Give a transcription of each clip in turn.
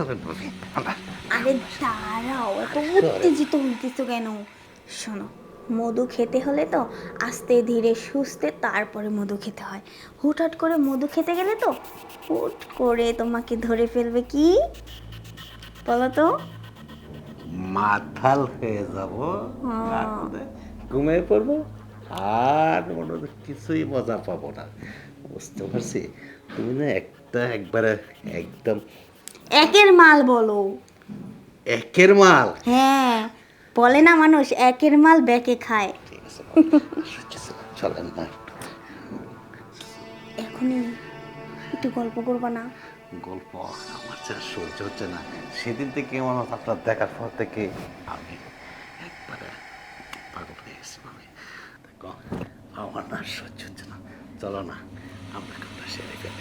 চলেন আরে দাঁড়াও এত উত্তেজিত হইতেছো কেন? শোনো মধু খেতে হলে তো আস্তে ধীরে সুস্থে তারপরে মধু খেতে হয়। হুটহাট করে মধু খেতে গেলে তো হুট করে তোমাকে ধরে ফেলবে কি? বলো তো। মাথাল হয়ে যাব। ঘুমিয়ে পড়ব আর মনে কিছুই মজা পাবো না। বুঝতে পারছি? তুমি না একটা একবারে একদম একের মাল বলো। একের মাল? হ্যাঁ বলে না মানুষ একের মাল ব্যাকে খায়। চলেন না। এখনই একটু গল্প করবা না? গল্প আমার যা সহ্য হচ্ছে না। সেদিন থেকে মনে হয় আপনার দেখার পর থেকে আমি একবারে পাগল হয়ে গেছি দেখো আমার না সহ্য হচ্ছে না। চলো না আমরা কামটা সেরে ফেলি।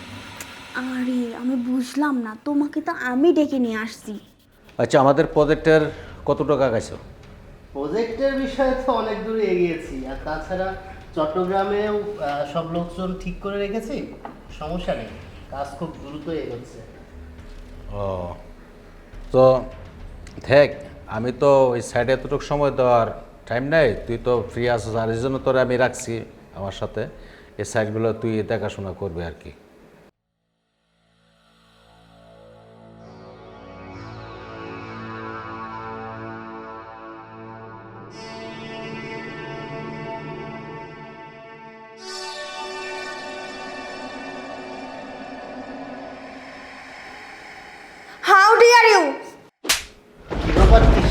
আরে আমি বুঝলাম না। তোমাকে তো আমি ডেকে নিয়ে আসছি। আচ্ছা আমাদের প্রজেক্টের কত টাকা গেছে প্রজেক্টের বিষয়ে তো অনেক দূরে এগিয়েছি। আর তাছাড়া চট্টগ্রামেও আহ, সব লোকজন ঠিক করে রেখেছি। সমস্যা নেই। কাজ খুব দ্রুত এগোচ্ছে। ও তো দেখ আমি তো ওই সাইডে এতটুকু সময় দেওয়ার টাইম নেই। তুই তো ফ্রি আছিস। আর এই জন্য তোরে আমি রাখছি আমার সাথে। এই সাইডগুলো তুই দেখাশোনা করবি আর কি।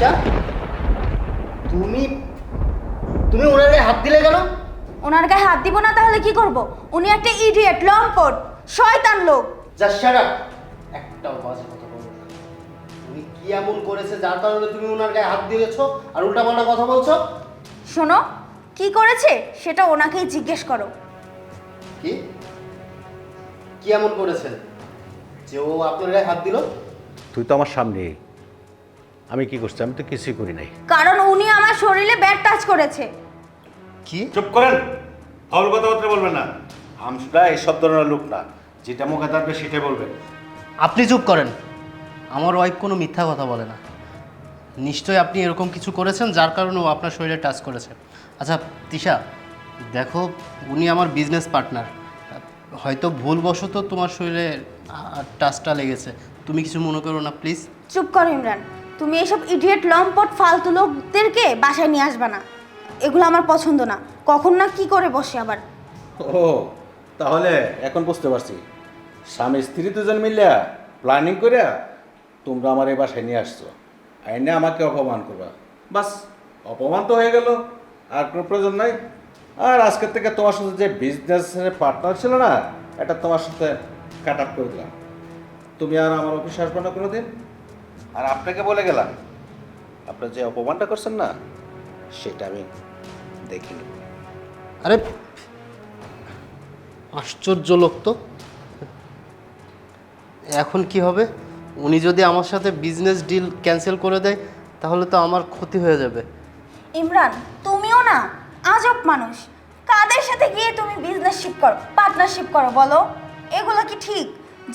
ব্যাপার তুমি তুমি ওনার গায়ে হাত দিলে কেন? ওনার গায়ে হাত দিব না তাহলে কি করব? উনি একটা ইডিয়েট লম্পট শয়তান লোক। যা শাট একটাও বাজে কথা বলো। না। উনি কি এমন করেছে যার কারণে তুমি ওনার গায়ে হাত দিয়েছ? আর উল্টাপাল্টা কথা বলছো? শোনো কি করেছে সেটা ওনাকেই জিজ্ঞেস করো। কি? কি এমন করেছেন যে ও আপনার গায়ে হাত দিল? তুই তো আমার সামনে আমি কি করছি? আমি তো কিছুই করি নাই। কারণ উনি আমার শরীরে ব্যাড টাচ করেছে। কি? চুপ করেন। ফাউল কথাবার্তা বলবেন না। আমরা এইসব ধরনের লোক না। যেটা মুখে থাকবে সেটাই বলবেন। আপনি চুপ করেন। আমার ওয়াইফ কোনো মিথ্যা কথা বলে না। নিশ্চয়ই আপনি এরকম কিছু করেছেন যার কারণে ও আপনার শরীরে টাচ করেছে। আচ্ছা তিশা দেখো উনি আমার বিজনেস পার্টনার হয়তো ভুলবশত তোমার শরীরে টাচটা লেগেছে। তুমি কিছু মনে করো না প্লিজ চুপ করো ইমরান। তুমি এইসব ইডিয়েট লম্পট, ফালতু লোকদেরকে বাসায় নিয়ে আসবে না। এগুলো আমার পছন্দ না। কখন না কি করে বসে আবার? ও, তাহলে এখন বুঝতে পারছি। স্বামী, স্ত্রী দুজন মিলিয়া প্ল্যানিং করে তোমরা আমার এই বাসায় নিয়ে আসছো। আইনে আমাকে অপমান করবা। বাস, অপমান তো হয়ে গেল। আর কোনো প্রয়োজন নাই। আর আজকের থেকে তোমার সাথে যে বিজনেসের পার্টনার ছিল না, এটা তোমার সাথে কাট আপ করে দিলাম। তুমি আর আমার অফিসে আসবে না কোনোদিন। আর আপনাকে বলে গেলাম। আপনার যে অপমানটা করছেন না সেটা আমি দেখি আরে আশ্চর্য লোক তো। এখন কি হবে? উনি যদি আমার সাথে বিজনেস ডিল ক্যান্সেল করে দেয় তাহলে তো আমার ক্ষতি হয়ে যাবে। ইমরান তুমিও না আজব মানুষ। কাদের সাথে গিয়ে তুমি বিজনেসশিপ করো পার্টনারশিপ করো বলো? এগুলো কি ঠিক?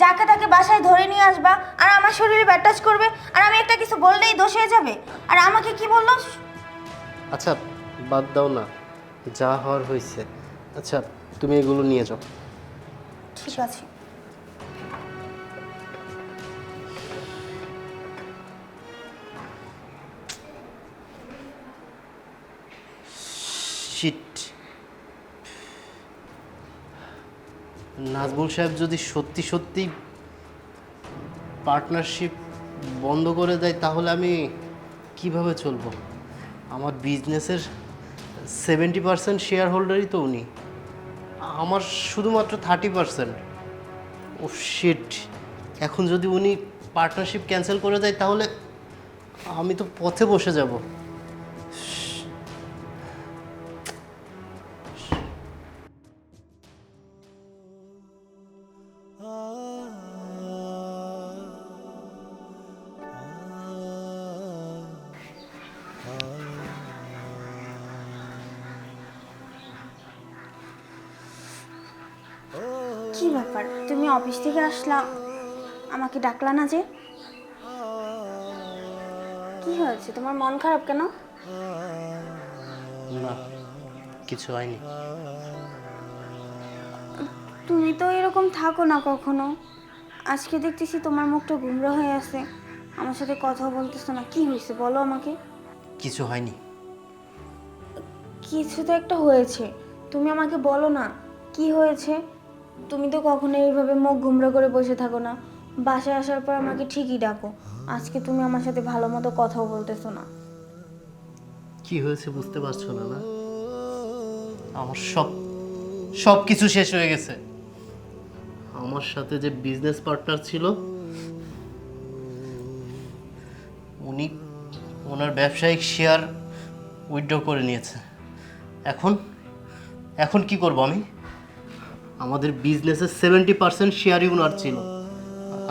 যাকে তাকে বাসায় ধরে নিয়ে আসবা আর আমার শরীরে ব্যাটাচ করবে আর আমি একটা কিছু বললেই দোষ হয়ে যাবে। আর আমাকে কি বলল? আচ্ছা বাদ দাও না যা হওয়ার হয়েছে। আচ্ছা তুমি এগুলো নিয়ে যাও। ঠিক আছে। শিট। নাজমুল সাহেব যদি সত্যি সত্যি পার্টনারশিপ বন্ধ করে দেয়, তাহলে আমি কীভাবে চলবো? আমার বিজনেসের সেভেন্টি পার্সেন্ট শেয়ার হোল্ডারই তো উনি। আমার শুধুমাত্র থার্টি পার্সেন্ট ও শিট এখন যদি উনি পার্টনারশিপ ক্যান্সেল করে দেয়, তাহলে আমি তো পথে বসে যাব। আসলা আমাকে ডাকলা না যে? কি হয়েছে? তোমার মন খারাপ কেন? না কিছু হয়নি। তুমি তো এরকম থাকো না কখনো। আজকে দেখতেছি তোমার মুখটা গুমরা হয়ে আছে। আমার সাথে কথা বলতেছো না কি হয়েছে বলো আমাকে। কিছু হয়নি। কিছু তো একটা হয়েছে। তুমি আমাকে বলো না কি হয়েছে? তুমি তো কখনো এইভাবে মুখ গুমরা করে বসে থাকো না। বাসায় আসার পর আমাকে ঠিকই ডাকো। আজকে তুমি আমার সাথে ভালো মতো কথাও বলতেছো না। কি হয়েছে বুঝতে পারছ না না? আমার সব সব কিছু শেষ হয়ে গেছে। আমার সাথে যে বিজনেস পার্টনার ছিল, উনি ওনার ব্যবসায়িক শেয়ার উইথড্র করে নিয়েছে। এখন এখন কি করব আমি? আমাদের বিজনেসের সেভেন্টি পার্সেন্ট শেয়ারই ওনার ছিল।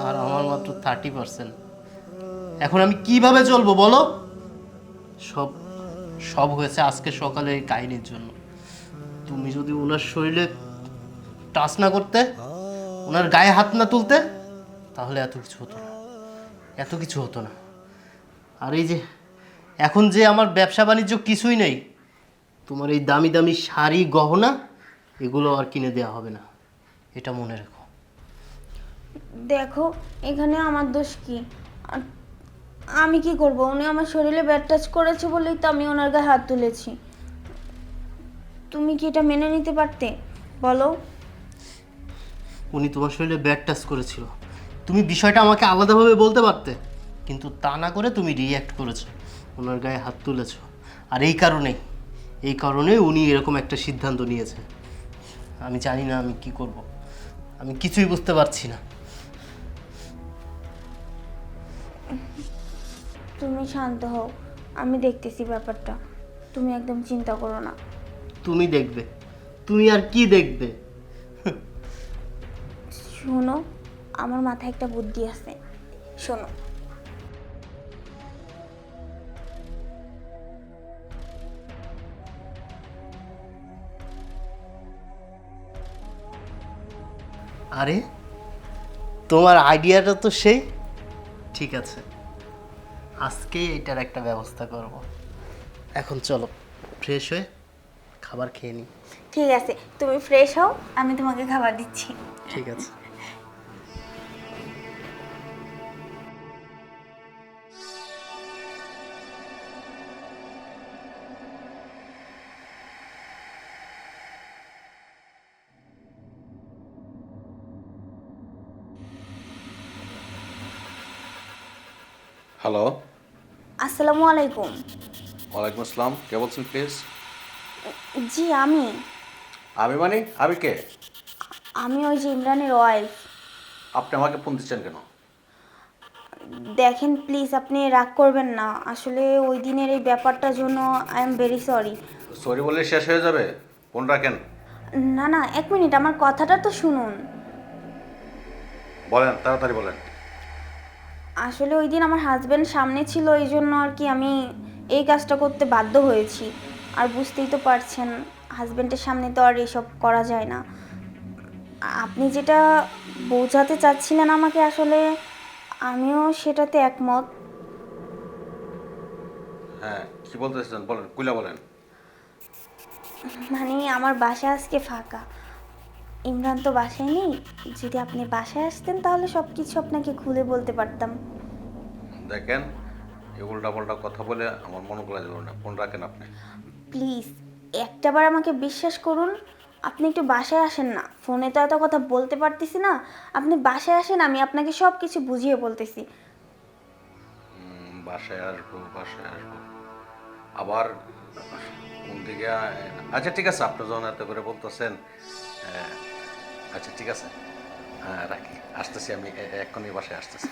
আর আমার মাত্র থার্টি পার্সেন্ট এখন আমি কীভাবে চলবো বলো? সব সব হয়েছে আজকে সকালে এই কাহিনীর জন্য। তুমি যদি ওনার শরীরে টাচ না করতে, ওনার গায়ে হাত না তুলতে, তাহলে এত কিছু হতো না। এত কিছু হতো না। আর এই যে, এখন যে আমার ব্যবসা বাণিজ্য কিছুই নেই, তোমার এই দামি দামি শাড়ি, গহনা এগুলো আর কিনে দেওয়া হবে না। এটা মনে রেখো। দেখো এখানে আমার দোষ কি? আমি কি করব? উনি আমার শরীরে ব্যাড টাচ করেছে বলেই তো আমি ওনার গায়ে হাত তুলেছি। তুমি কি এটা মেনে নিতে পারতে? বলো। উনি তোমার শরীরে ব্যাড টাচ করেছিল। তুমি বিষয়টা আমাকে আলাদাভাবে বলতে পারতে কিন্তু তা না করে তুমি রিয়্যাক্ট করেছ ওনার গায়ে হাত তুলেছো। আর এই কারণেই এই কারণে উনি এরকম একটা সিদ্ধান্ত নিয়েছে। আমি জানি না আমি কি করব। আমি কিছুই বুঝতে পারছি না। তুমি শান্ত হও। আমি দেখতেছি ব্যাপারটা। তুমি একদম চিন্তা করো না। তুমি দেখবে। তুমি আর কি দেখবে? শোনো আমার মাথায় একটা বুদ্ধি আছে। শোনো আরে তোমার আইডিয়াটা তো সেই। ঠিক আছে আজকে এটার একটা ব্যবস্থা করব। এখন চলো ফ্রেশ হয়ে খাবার খেয়ে নিই। ঠিক আছে তুমি ফ্রেশ হও আমি তোমাকে খাবার দিচ্ছি। ঠিক আছে। হ্যালো আসসালামু আলাইকুম। ওয়ালাইকুম আসসালাম। কে বলছেন প্লিজ জি আমি। আমি মানে? আমি কে? আমি ওই যে ইমরানের ওয়াইফ আপনি আমাকে ফোন দিচ্ছেন কেন? দেখেন প্লিজ আপনি রাগ করবেন না। আসলে ওই দিনের এই ব্যাপারটার জন্য I am very sorry sorry বলে শেষ হয়ে যাবে। ফোন রাখেন। না না এক মিনিট আমার কথাটা তো শুনুন। বলেন তাড়াতাড়ি বলেন। আসলে ওই দিন আমার হাজব্যান্ড সামনে ছিল এই জন্য আর কি আমি এই কাজটা করতে বাধ্য হয়েছি। আর বুঝতেই তো পারছেন হাজব্যান্ডের সামনে তো আর এসব করা যায় না। আপনি যেটা বোঝাতে চাচ্ছিলেন আমাকে আসলে আমিও সেটাতে একমত। হ্যাঁ কি বলতে চাচ্ছেন বলেন কুইলা বলেন। মানে আমার বাসা আজকে ফাঁকা। ইমরান তো বাসায় নেই। যদি আপনি বাসায় আসতেন তাহলে সব কিছু আপনাকে খুলে বলতে পারতাম। দেখেন এই উল্টা পাল্টা কথা বলে আমার মনে করা যাবে না। ফোন রাখেন আপনি। প্লিজ একটাবার আমাকে বিশ্বাস করুন আপনি একটু বাসায় আসেন না। ফোনে তো এত কথা বলতে পারতেছি না। আপনি বাসায় আসেন আমি আপনাকে সব কিছু বুঝিয়ে বলতেছি। বাসায় আসব বাসায় আসব। আবার কোন দিকে আচ্ছা ঠিক আছে আপনি যখন এত করে বলতেছেন হ্যাঁ, আচ্ছা ঠিক আছে। হ্যাঁ রাখি। আসতেছি আমি এক্ষুনি বাসায় আসতেছি।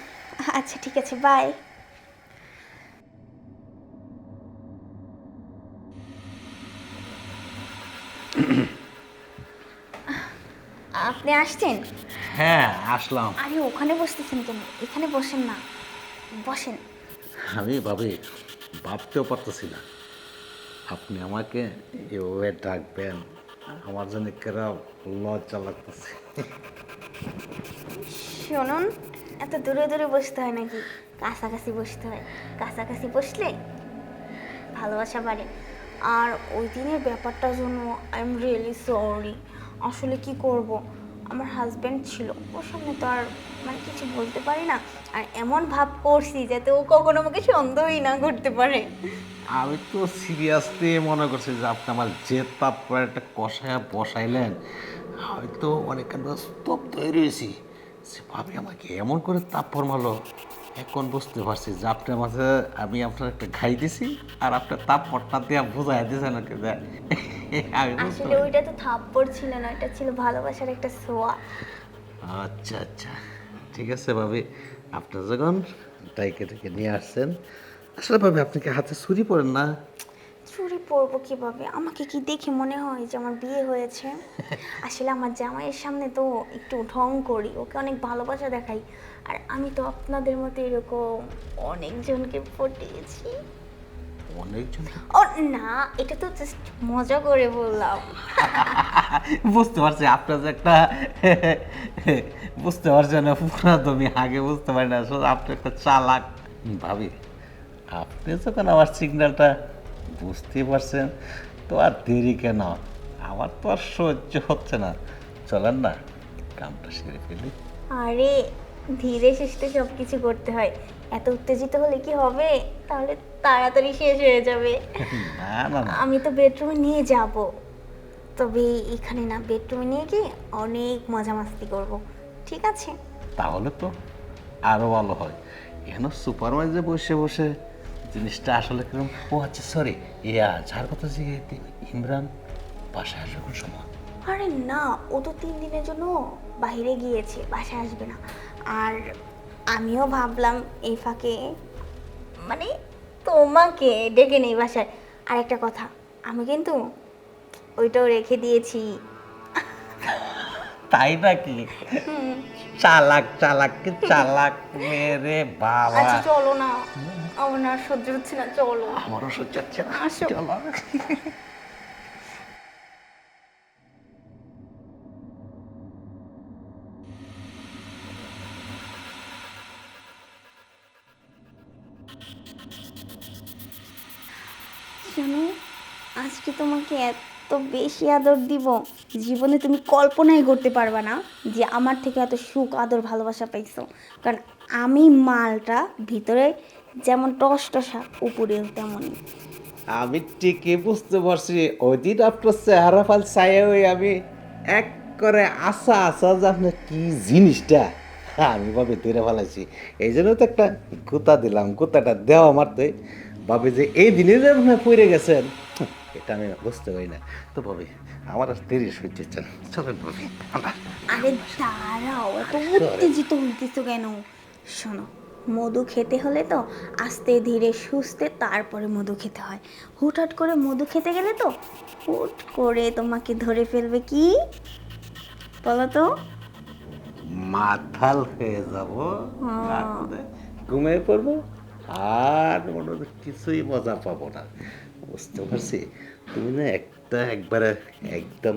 আচ্ছা ঠিক আছে বাই। আপনি আসছেন? হ্যাঁ আসলাম। আরে ওখানে বসতেছেন কেন? এখানে বসেন না। বসেন। আমি ভাবি ভাবতেও পারতেছি না। আপনি আমাকে এভাবে ডাকবেন? আমার জন্য কেরাম লজ্জা লাগতেছে। শুনুন এত দূরে দূরে বসতে হয় নাকি? কাছাকাছি বসতে হয়। কাছাকাছি বসলে ভালোবাসা বাড়ে। আর ওই দিনের ব্যাপারটার জন্য আই এম রিয়েলি সরি আসলে কি করব? আমার হাজব্যান্ড ছিল। ওর সামনে তো আর মানে কিছু বলতে পারি না। আর এমন ভাব করছি যাতে ও কখনো আমাকে সন্দেহই না করতে পারে। আমি তো সিরিয়াসলি মনে করছি যে আপনি আমার যে তাপ করে একটা কষায় বসাইলেন। হয়তো অনেকখান স্তব্ধ হয়ে রয়েছি। সে ভাবি আমাকে এমন করে তাপ ফরমালো। এখন বুঝতে পারছি যে আপনার মাঝে আমি আপনার একটা ঘাই দিছি আর আপনার তাপ পটনা দিয়ে বোঝাই দিয়েছেন ওকে যে আমি আসলে ওইটা তো থাপ্পড় ছিল না এটা ছিল ভালোবাসার একটা সোয়া আচ্ছা আচ্ছা। ঠিক আছে ভাবি আপনার যখন টাইকে টাইকে নিয়ে আসছেন আসলে ভাবি আপনি কি হাতে ছুরি পড়েন না? ছুরি পরবো কীভাবে আমাকে কি দেখে মনে হয় যে আমার বিয়ে হয়েছে? আসলে আমার জামাইয়ের সামনে তো একটু ঢং করি ওকে অনেক ভালোবাসা দেখাই। আর আমি তো আপনাদের মতো এরকম অনেকজনকে পটিয়েছি। অনেকজন ও না এটা তো জাস্ট মজা করে বললাম। বুঝতে পারছি আপনার যে একটা বুঝতে পারছেন পুরা তুমি আগে বুঝতে পারি না আপনি একটা চালাক। ভাবি আপনি যখন আমার সিগন্যালটা বুঝতে পারছেন তো আর দেরি কেন? আমার তো আর সহ্য হচ্ছে না। চলেন না কামটা সেরে ফেলি। আরে ধীরে সুস্থে সব কিছু করতে হয়। এত উত্তেজিত হলে কি হবে? তাহলে তাড়াতাড়ি শেষ হয়ে যাবে। না না না। আমি তো বেডরুমে নিয়ে যাব। তবে এখানে না বেডরুমে নিয়ে গিয়ে অনেক মজা মাস্তি করব। ঠিক আছে? তাহলে তো আরও ভালো হয়। এখানে সুপার মার্কেটে বসে বসে জিনিসটা আসলে কীরকম ও আচ্ছা সরি ইয়া যার কথা জিজ্ঞেস ইমরান বাসায় আসবে কোন সময়? আরে না ও তো তিন দিনের জন্য বাইরে গিয়েছে বাসায় আসবে না। আর আমিও ভাবলাম এই ফাঁকে মানে তোমাকে ডেকে নেই বাসায়। আর একটা কথা আমি কিন্তু ওইটাও রেখে দিয়েছি। তাই নাকি? চালাক চালাক চালাক মেরে বাবা। আচ্ছা চলো না। আমার সহ্য হচ্ছে না চলো। আমারও সহ্য হচ্ছে না। চলো। বেশি আদর দিব? জীবনে তুমি কল্পনাই করতে পারবা না যে আমার থেকে এত সুখ, আদর, ভালোবাসা পাইছো। কারণ আমি মালটা ভিতরে যেমন টস টসা, উপরেও তেমনই। আমি ঠিকই বুঝতে পারছি। ওই দিন আপনার চেহারা ফাল ওই আমি এক করে আসা আসা যে আপনার কি জিনিসটা? আমি ভাবে ধরে ফেলাইছি। এই জন্য তো একটা গুতা দিলাম, গুতাটা দেওয়া মারতে ভাবে যে এই দিনে যে আপনি পড়ে গেছেন। এটা আমি বুঝতে পারি না। তো ভাবি আমার আর হচ্ছে চলেন ভাবি আমরা আরে দাঁড়াও এত উত্তেজিত হইতেছো কেন? শোনো মধু খেতে হলে তো আস্তে ধীরে সুস্থে তারপরে মধু খেতে হয়। হুটহাট করে মধু খেতে গেলে তো হুট করে তোমাকে ধরে ফেলবে কি? বলো তো। মাথাল হয়ে যাব ঘুমিয়ে পড়ব আর মনে কিছুই মজা পাবো না। বুঝতে পারছি তুমি না একটা একবারে একদম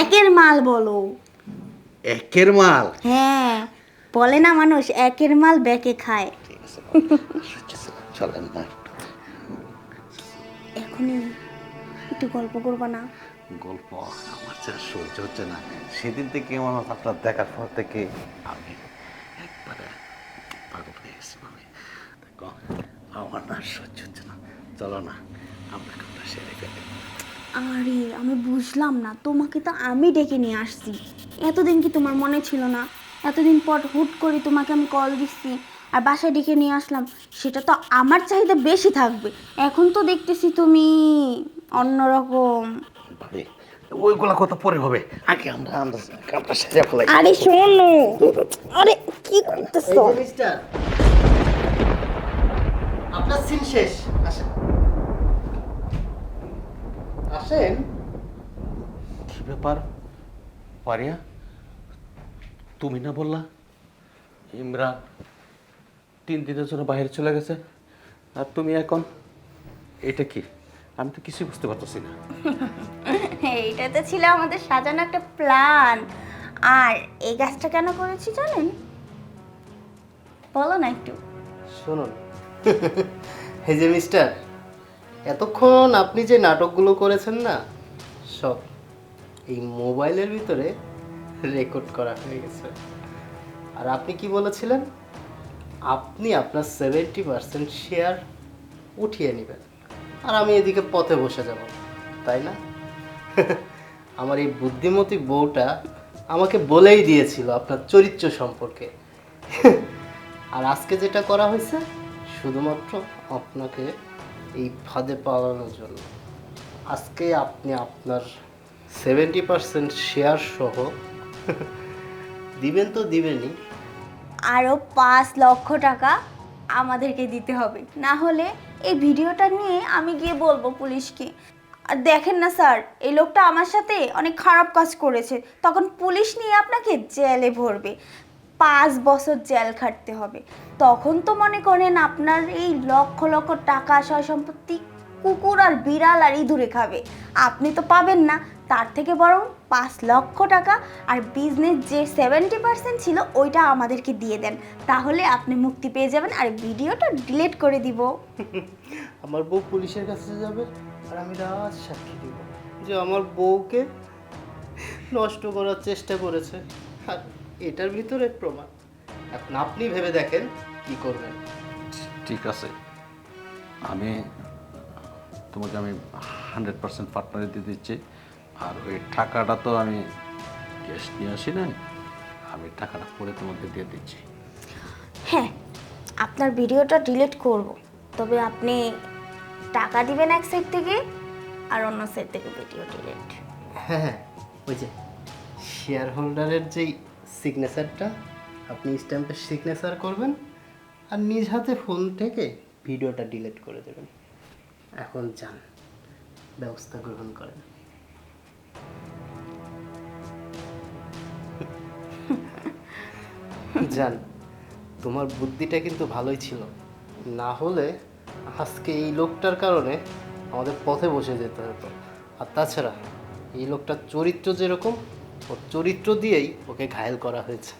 একের মাল বলো। একের মাল? হ্যাঁ বলে না মানুষ একের মাল ব্যাকে খায়। ঠিক আছে না, চলেন না। এখনই একটু গল্প করব না? গল্প আমার যা সহ্য হচ্ছে না। সেদিন থেকে আমার আপনার দেখার পর থেকে আমি একবারে পাগল হয়ে গেছি দেখো আমার না সহ্য হচ্ছে না। চলো না। আমরা কামটা সেরে ফেলি আরে আমি বুঝলাম না। তোমাকে তো আমি ডেকে নিয়ে আসছি। এতদিন কি তোমার মনে ছিল না? এতদিন পর হুট করে তোমাকে আমি কল দিচ্ছি আর বাসায় ডেকে নিয়ে আসলাম। সেটা তো আমার চাহিদা বেশি থাকবে। এখন তো দেখতেছি তুমি অন্যরকম। ভাবি ওইগুলা কথা পরে হবে? আগে আমরা আমরা কামটা সেরে ফেলাই আরে শোনো। আরে কি করতেছো? মিস্টার আপনার সিন শেষ। আসেন। আসেন। কি ব্যাপার? পারিয়া তুমি না বললা? ইমরান তিন দিনের জন্য বাইরে চলে গেছে। আর তুমি এখন এটা কি? আমি তো কিছুই বুঝতে পারতেছি না। এইটা তো ছিল আমাদের সাজানো একটা প্ল্যান। আর এই গাছটা কেন করেছি জানেন? বলো না একটু। শুনুন। এই যে মিস্টার এতক্ষণ আপনি যে নাটকগুলো করেছেন না, সব এই মোবাইলের ভিতরে রেকর্ড করা হয়ে গেছে। আর আপনি কি বলেছিলেন? আপনি আপনার সেভেন্টি পার্সেন্ট শেয়ার উঠিয়ে নেবেন। আর আমি এদিকে পথে বসে যাব, তাই না? আমার এই বুদ্ধিমতী বউটা আমাকে বলেই দিয়েছিল আপনার চরিত্র সম্পর্কে। আর আজকে যেটা করা হয়েছে, শুধুমাত্র আপনাকে এই ফাঁদে পালানোর জন্য। আজকে আপনি আপনার সেভেন্টি পার্সেন্ট শেয়ার সহ দিবেন তো দিবেনই। আরও পাঁচ লক্ষ টাকা আমাদেরকে দিতে হবে। না হলে এই ভিডিওটা নিয়ে আমি গিয়ে বলব পুলিশকে। আর দেখেন না স্যার, এই লোকটা আমার সাথে অনেক খারাপ কাজ করেছে। তখন পুলিশ নিয়ে আপনাকে জেলে ভরবে। পাঁচ বছর জেল খাটতে হবে। তখন তো মনে করেন আপনার এই লক্ষ লক্ষ টাকা সয় সম্পত্তি কুকুর আর বিড়াল আর ইঁদুরে খাবে। আপনি তো পাবেন না। তার থেকে বরং পাঁচ লক্ষ টাকা আর বিজনেস যে সেভেন্টি পার্সেন্ট ছিল ওইটা আমাদেরকে দিয়ে দেন। তাহলে আপনি মুক্তি পেয়ে যাবেন আর ভিডিওটা ডিলিট করে দিব। আমার বউ পুলিশের কাছে যাবে আর আমি সাক্ষী দিব। যে আমার বউকে নষ্ট করার চেষ্টা করেছে। আর এটার ভিতরে প্রমাণ। এখন আপনি ভেবে দেখেন কি করবেন। ঠিক আছে। আমি তোমাকে আমি হান্ড্রেড পার্সেন্ট পার্টনারে দিয়ে দিচ্ছি। আর ওই টাকাটা তো আমি ক্যাশ নিয়ে আসি নাই আমি টাকাটা পরে তোমাকে দিয়ে দিচ্ছি। হ্যাঁ আপনার ভিডিওটা ডিলিট করব। তবে আপনি টাকা দিবেন এক সাইড থেকে আর অন্য সাইড থেকে ভিডিও ডিলিট হ্যাঁ হ্যাঁ ওই যে শেয়ার হোল্ডারের যেই সিগনেচারটা আপনি স্ট্যাম্পের সিগনেচার করবেন আর নিজ হাতে ফোন থেকে ভিডিওটা ডিলিট করে দেবেন। এখন যান, ব্যবস্থা গ্রহণ করেন। যান, তোমার বুদ্ধিটা কিন্তু ভালোই ছিল। না হলে আজকে এই লোকটার কারণে আমাদের পথে বসে যেতে হতো। আর তাছাড়া এই লোকটার চরিত্র যেরকম ওর চরিত্র দিয়েই ওকে ঘায়েল করা হয়েছে।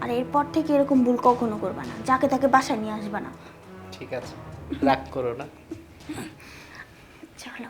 আর এরপর থেকে এরকম ভুল কখনো করবে না। যাকে তাকে বাসায় নিয়ে আসবে না। ঠিক আছে রাগ করো না। চলো।